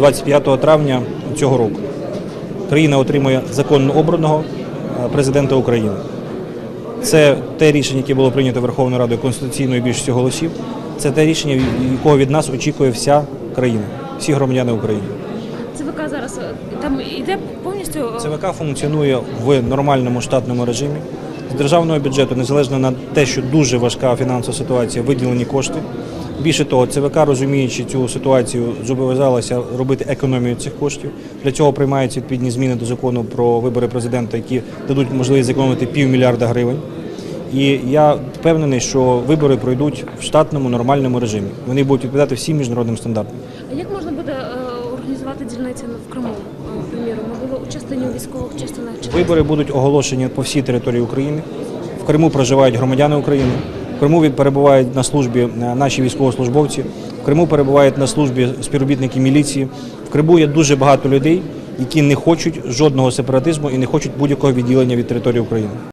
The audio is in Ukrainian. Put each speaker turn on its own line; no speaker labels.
25 травня цього року. Країна отримує законно обраного е, президента України. Це те рішення, яке було прийнято Верховною Радою конституційною більшістю голосів. Це те рішення, якого від нас очікує вся країна, всі громадяни України.
ЦВК зараз е, там йде повністю е,
ЦВК функціонує в нормальному штатному режимі. З державного бюджету, незалежно на те, що дуже важка фінансова ситуація, виділені кошти. Більше того, ЦВК, розуміючи цю ситуацію, зобов'язалася робити економію цих коштів. Для цього приймаються відповідні зміни до закону про вибори президента, які дадуть можливість зекономити півмільярда гривень. І я впевнений, що вибори пройдуть в штатному нормальному режимі. Вони будуть відповідати всім міжнародним стандартам.
А як можна буде е, організувати дільниці в Криму? е, Приміром, можливо, у частині військових частинах
Вибори будуть оголошені по всій території України. В Криму проживають громадяни України. В Криму перебувають на службі е, наші військовослужбовці. В Криму перебувають на службі співробітники міліції. В Криму є дуже багато людей, які не хочуть жодного сепаратизму і не хочуть будь-якого відділення від території України.